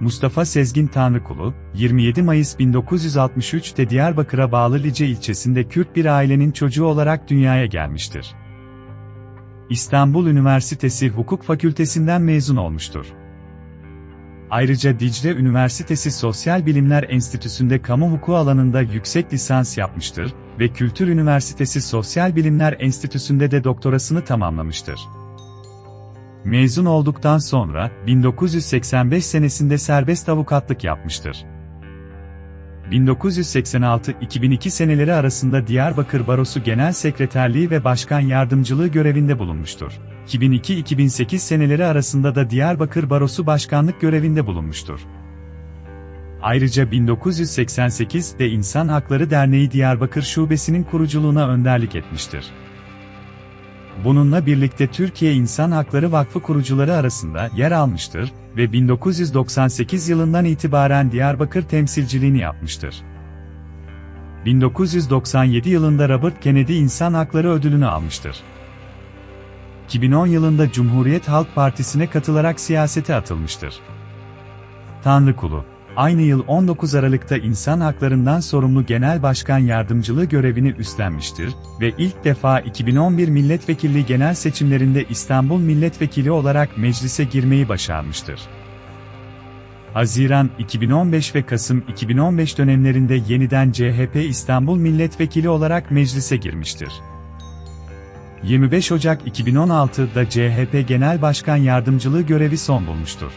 Mustafa Sezgin Tanrıkulu, 27 Mayıs 1963'te Diyarbakır'a bağlı Lice ilçesinde Kürt bir ailenin çocuğu olarak dünyaya gelmiştir. İstanbul Üniversitesi Hukuk Fakültesinden mezun olmuştur. Ayrıca Dicle Üniversitesi Sosyal Bilimler Enstitüsü'nde kamu hukuku alanında yüksek lisans yapmıştır ve Kültür Üniversitesi Sosyal Bilimler Enstitüsü'nde de doktorasını tamamlamıştır. Mezun olduktan sonra 1985 senesinde serbest avukatlık yapmıştır. 1986-2002 seneleri arasında Diyarbakır Barosu Genel Sekreterliği ve Başkan Yardımcılığı görevinde bulunmuştur. 2002-2008 seneleri arasında da Diyarbakır Barosu Başkanlık görevinde bulunmuştur. Ayrıca 1988'de İnsan Hakları Derneği Diyarbakır Şubesi'nin kuruculuğuna önderlik etmiştir. Bununla birlikte Türkiye İnsan Hakları Vakfı kurucuları arasında yer almıştır ve 1998 yılından itibaren Diyarbakır temsilciliğini yapmıştır. 1997 yılında Robert Kennedy İnsan Hakları Ödülünü almıştır. 2010 yılında Cumhuriyet Halk Partisi'ne katılarak siyasete atılmıştır. Tanrıkulu Aynı yıl 19 Aralık'ta insan haklarından sorumlu Genel Başkan Yardımcılığı görevini üstlenmiştir ve ilk defa 2011 milletvekilliği genel seçimlerinde İstanbul milletvekili olarak meclise girmeyi başarmıştır. Haziran 2015 ve Kasım 2015 dönemlerinde yeniden CHP İstanbul milletvekili olarak meclise girmiştir. 25 Ocak 2016'da CHP Genel Başkan Yardımcılığı görevi son bulmuştur.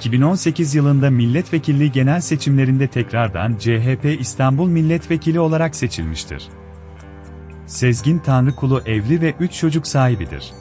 2018 yılında milletvekilliği genel seçimlerinde tekrardan CHP İstanbul milletvekili olarak seçilmiştir. Sezgin Tanrıkulu evli ve 3 çocuk sahibidir.